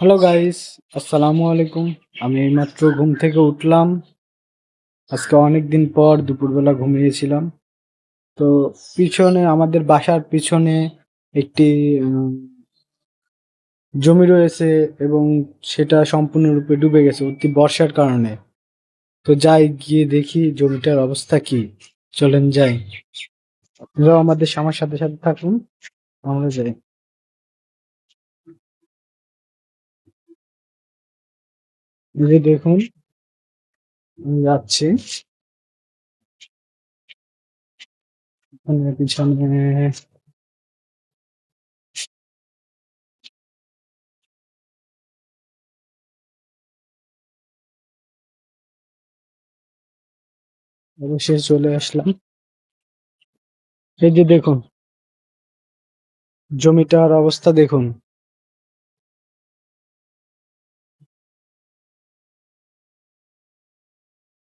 Hello guys আসসালামু আলাইকুম আমি এইমাত্র ঘুম থেকে উঠলাম। আজকে অনেক দিন পর দুপুরবেলা ঘুমিয়েছিলাম। তো পিছনে, আমাদের বাসার পিছনে একটি জমি রয়েছে এবং সেটা সম্পূর্ণরূপে ডুবে গেছে অতি বর্ষার কারণে। তো যাই, গিয়ে দেখি জমিটার অবস্থা কি। চলেন যাই। আপনারাও আমাদের আমার সাথে সাথে থাকুন। আমরা যাই। যে দেখুন যাচ্ছি। পিছনে অবশেষে চলে আসলাম। এই যে দেখুন জমিটার অবস্থা দেখুন।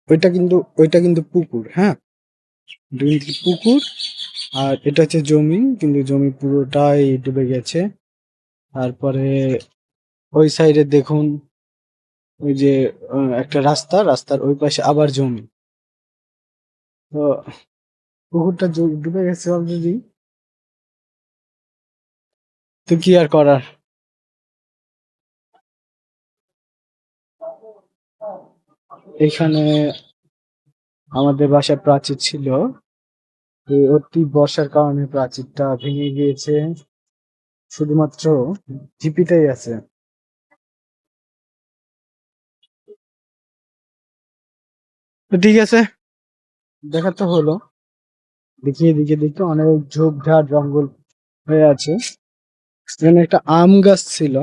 ওইটা কিন্তু ওইটা কিন্তু পুকুর হ্যাঁ? পুকুর, আর এটা হচ্ছে জমি, কিন্তু জমি পুরোটাই ডুবে গেছে। তারপরে ওই সাইডে দেখুন, ওই যে একটা রাস্তা, রাস্তার ওই পাশে আবার জমি। তো পুকুরটা ডুবে গেছে অলরেডি তো কি আর করার? এখানে আমাদের বাসার প্রাচীর ছিল। এই অতি বর্ষার কারণে প্রাচীরটা ভেঙে গিয়েছে। শুধুমাত্র ঝিপিটাই আছে। ঠিক আছে। দেখা তো হলো। দেখি এদিকে দেখি অনেক ঝোপঝাড় জঙ্গল হয়ে আছে। এখানে একটা আম গাছ ছিল।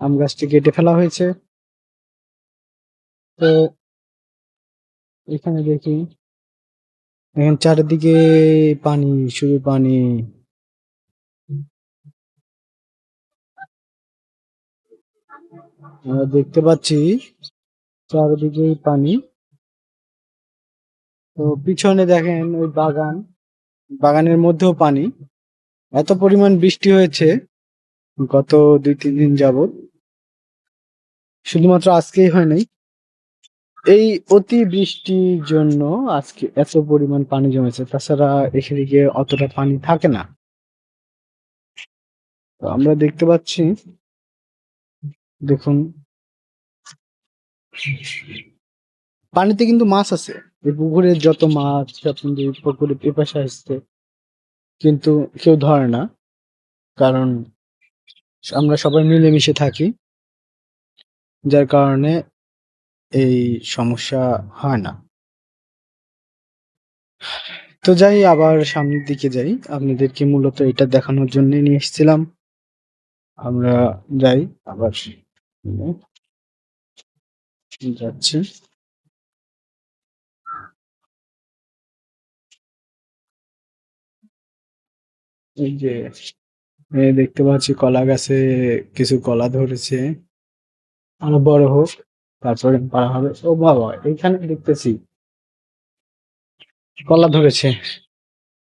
আম গাছটি কেটে ফেলা হয়েছে। তো এখানে দেখি। এখন চারিদিকে পানি, শুধু পানি। দেখতে পাচ্ছি চারিদিকে পানি। তো পিছনে দেখেন ওই বাগান। বাগানের মধ্যেও পানি। এত পরিমাণ বৃষ্টি হয়েছে গত দুই, তিন দিন যাবত শুধুমাত্র আজকেই হয় নাই। এই অতি বৃষ্টির জন্য আজকে এত পরিমাণ পানি জমেছে, তাছাড়া এখানে গিয়ে অতটা পানি থাকে না। তো আমরা দেখতে পাচ্ছি, দেখুন, পানিতে কিন্তু মাছ আছে, এই পুকুরের যত মাছ সব পুকুরে এপাশে আসছে, কিন্তু কেউ ধরে না, কারণ আমরা সবাই মিলেমিশে থাকি, যার কারণে এই সমস্যা হয় না। তো যাই, আবার সামনের দিকে যাই। আপনাদেরকে মূলত এটা দেখানোর জন্য নিয়ে এসেছিলাম। আমরা যাই, আবার যাচ্ছি। এই যে দেখতে পাচ্ছি, কলা গাছে কিছু কলা ধরেছে। আরও বড় হোক। তারপরে পারা হবে। ও বাবা এখানে দেখতেছি। কলা ধরেছে।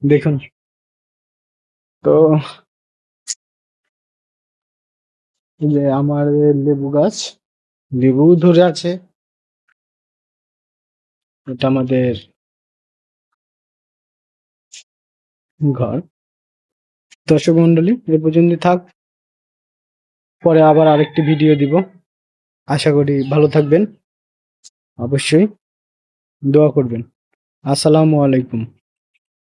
দেখুন। তো যে আমার লেবু গাছ, লেবু ধরে আছে। এটা আমাদের ঘর। দর্শক মন্ডলী, এ পর্যন্ত থাক। পরে আবার আরেকটি ভিডিও দিব। আশা করি ভালো থাকবেন। অবশ্যই দোয়া করবেন। আসসালামু আলাইকুম।